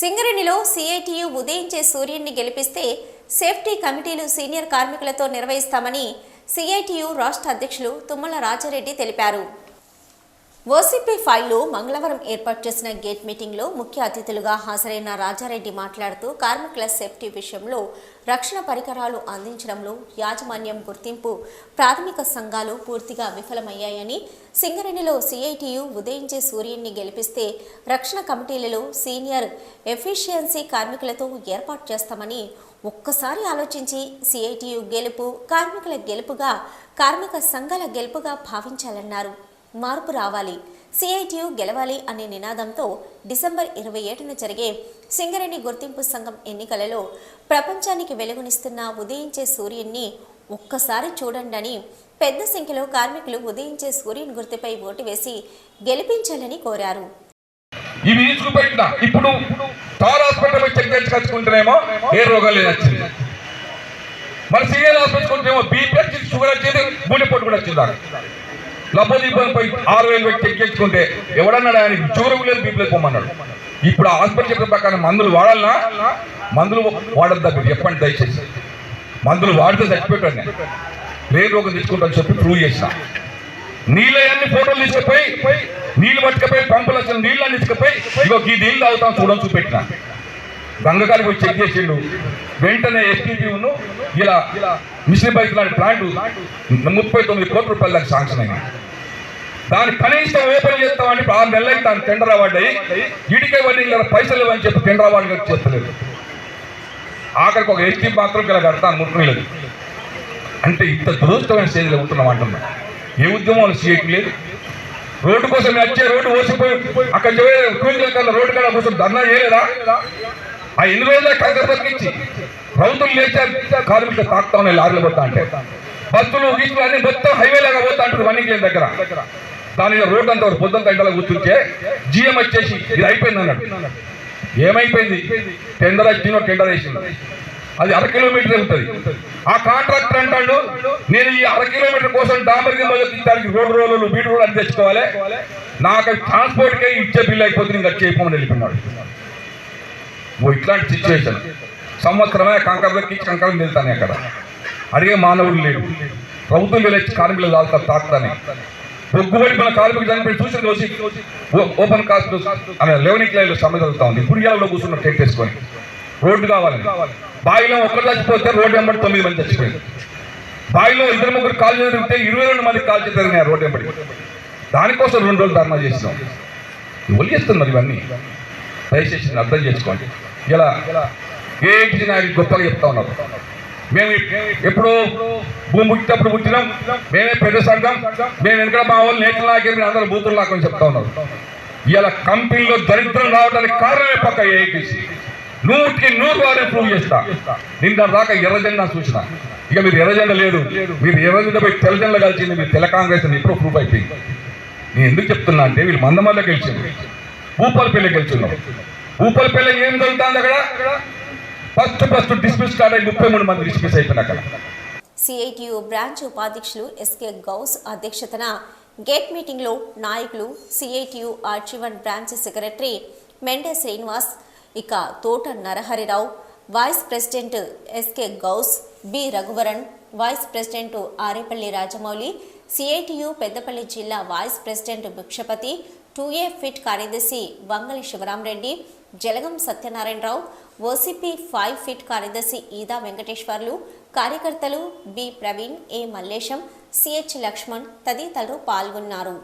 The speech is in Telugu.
సింగరేణిలో సిఐటియు ఉదయించే సూర్యుడిని గెలిపిస్తే సేఫ్టీ కమిటీలు సీనియర్ కార్మికులతో నిర్వహిస్తామని సిఐటియు రాష్ట్ర అధ్యక్షులు తుమ్మల రాజారెడ్డి తెలిపారు. ఓసీపీ ఫైల్లో మంగళవారం ఏర్పాటు చేసిన గేట్ మీటింగ్లో ముఖ్య అతిథులుగా హాజరైన రాజారెడ్డి మాట్లాడుతూ కార్మికుల సేఫ్టీ విషయంలో రక్షణ పరికరాలు అందించడంలో యాజమాన్యం గుర్తింపు ప్రాథమిక సంఘాలు పూర్తిగా విఫలమయ్యాయని సింగరేణిలో సిఐటియు ఉదయించే సూర్యుని గెలిపిస్తే రక్షణ కమిటీలలో సీనియర్ ఎఫిషియన్సీ కార్మికులతో ఏర్పాటు చేస్తామని ఒక్కసారి ఆలోచించి సిఐటియు గెలుపు కార్మికుల గెలుపుగా కార్మిక సంఘాల గెలుపుగా భావించాలన్నారు. మార్పు రావాలి. సిఐటియు గెలవాలి అనే నినాదంతో డిసెంబర్ ఇరవై ఏడున జరిగే సింగరేణి గుర్తింపు సంఘం ఎన్నికలలో ప్రపంచానికి వెలుగునిస్తున్న ఉదయించే సూర్యుడిని ఒక్కసారి చూడండి పెద్ద సంఖ్యలో కార్మికులు ఉదయించే సూర్యుని గుర్తుపై ఓటు వేసి గెలిపించాలని కోరారు. ఇవి చూపెట్టిన ఇప్పుడు స్టార్ హాస్పిటల్ చెక్ చేసి ఏ రోగాలు వచ్చింది. మరి సిఎల్ హాస్పిటల్ కొంటేమో బీపీ వచ్చింది షుగర్ వచ్చింది గుండెపోటు కూడా వచ్చింది? దానికి ఇబ్బంది పోయి ఆరు వేలు పెట్టి ఎక్కించుకుంటే ఎవడన్నాడు ఆయన? చూరుకు లేదు బీపీ పొమ్మన్నాడు. ఇప్పుడు ఆసుపత్రి హాస్పిటల్ చెప్పిన ప్రకారం మందులు వాడాలనా? మందులు వాడద్దా మీరు? చెప్పండి దయచేసి. మందులు వాడితే చచ్చిపోయాడు నేను లేని రోగం తీసుకుంటాను చెప్పి ప్రూవ్ చేసిన నీళ్ళన్నీ ఫోటోలు తీసుకుపోయి నీళ్ళు పట్టుకపోయి పంపులు వచ్చిన నీళ్ళని తీసుకుపోయి ఇగో ఈ నీళ్ళు తాగుతాం చూడడం చూపెట్టిన. గంగగారికి వచ్చి చెక్ చేసిండు. వెంటనే ఎస్టీపీను ఇలా మిషన్ బైక్ లాంటి ప్లాంట్ ముప్పై తొమ్మిది కోట్ల రూపాయల దానికి శాంక్షన్ అయింది దాని కనీసం ఓపెన్ చేస్తామని ఆరు నెలలకి దాని టెండర్ అవార్డు అయ్యి ఇటుకే వడ్డీ పైసలు ఇవ్వని చెప్పి టెండర్ అవార్డు చేస్తలేదు ఆఖరికి ఒక ఎస్టీ మాత్రం ఇలా కడతాను ముట్టుకోలేదు. అంటే ఇంత దురదృష్టమైన స్టేజ్లో ఉంటున్నాం అంటున్నా ఏ ఉద్యమం సీఎకి లేదు. రోడ్డు కోసం వచ్చే రోడ్డు ఓసిపోయి అక్కడ కూలీల రోడ్డు కన్నా కోసం ధర్నా చేయలేదా? ఆ ఎన్ని రోజుల కంకర బతికించి ప్రభుత్వం లేచా కార్మికులు తాకుతా ఉన్నాయి లారీలు పోతా అంటే. బస్సులు గీసులు అన్ని మొత్తం హైవే లాగా పోతా అంటారు వన్నింగ్ లేని దగ్గర. దాని మీద రోడ్డు అంతా పొద్దున్న గంటల కూర్చుంటే జిఎం వచ్చేసి ఇది అయిపోయింది అన్నాడు. ఏమైపోయింది? టెండర్ వచ్చిందో టెండర్ వేసింది అది అర కిలోమీటర్ ఉంటుంది. ఆ కాంట్రాక్టర్ అంటాడు నేను ఈ అర కిలోమీటర్ కోసం డాంబర్ మొదలు రోడ్డు రోడ్లు బీటు రోడ్లు అని తెచ్చుకోవాలి. నాకు ట్రాన్స్పోర్ట్కే ఇచ్చే బిల్లు అయిపోతుంది ఇంకా చేయకుండా వెళ్ళిపోయినాడు. ఇట్లాంటి సిచ్యువేషన్ సంవత్సరమే కంకర దక్కించి కంకరం వెళ్తాను అక్కడ. అడిగే మానవుడు లేడు. ప్రభుత్వం వెళ్ళి కార్మికులు తాగుతారు తాకుతానే ఒగ్గుబడి మన కార్మికులు చనిపోయి చూసి రోజు ఓపెన్ కాస్ట్ అనే లెవెనిక్ లైన్లో సమ్మె చదువుతా ఉంది. గురియాలలో కూర్చున్న టెంట్ వేసుకొని రోడ్డు కావాలి. బావిలో ఒక్కరు చచ్చిపోతే రోడ్డు వెంబడి తొమ్మిది మంది చచ్చిపోయింది బావిలో ఇద్దరు ముగ్గురు కాల్ జరిగితే ఇరవై రెండు మంది కాల్ జరిగినాయి రోడ్డు వెంబడి. దానికోసం రెండు రోజులు ధర్నా చేసినాం. ఎవరు మరి ఇవన్నీ? దయచేసి అర్థం చేసుకోండి. ఇలా ఏంటి నాకు నాయకులు గొప్పగా చెప్తా ఉన్నారు? మేము ఎప్పుడు భూమి పుట్టినప్పుడు పుట్టినాం. మేమే పెద్ద సంఘం. మేము వెనక మా వాళ్ళు నేతలు లాగే మీరు అందరూ బూతులు లాగని చెప్తా ఉన్నారు. ఇలా కంపెనీలో దరిద్రం రావడానికి కారణమే పక్క ఏఐటీసీ నూటికి నూరు వారు ప్రూవ్ చేస్తా. నిన్న దాకా ఎర్రజెండా చూసిన. ఇక మీరు ఎర్రజెండ లేదు మీరు ఎర్రజెండ పోయి తెల్లజెండ కలిసింది మీరు తెల్ల కాంగ్రెస్ అని ఇప్పుడు ప్రూఫ్ అయిపోయింది. నేను ఎందుకు చెప్తున్నా అంటే వీళ్ళు మందమల్ల గెలిచింది భూపాలపల్లి గెలుచున్నాం భూపాలపల్లి ఏం జరుగుతుంది అక్కడ? ఫస్ట్ ఫస్ట్ డిస్మిస్ స్టార్ట్ అయ్యి ముప్పై మూడు మంది డిస్మిస్ అయిపోయిన అక్కడ. సిఐటియు బ్రాంచ్ ఉపాధ్యక్షులు ఎస్కే గౌస్ అధ్యక్షతన గేట్ మీటింగ్లో నాయకులు సిఐటియు ఆర్చివన్ బ్రాంచ్ సెక్రటరీ మెండే శ్రీనివాస్ ఇక Thota Naraharirao vice president SK Ghouse B Raghuvaran vice president Arepalli Rajamouli CITU Peddapalli జిల్లా vice president Bhikshapati two A pit కార్యదర్శి Vangali Sivaramareddy Jalagam Satyanarayanarao OCP five pit కార్యదర్శి ఈదా వెంకటేశ్వర్లు కార్యకర్తలు B Praveen A Mallesham CH Laxman తదితరులు పాల్గొన్నారు.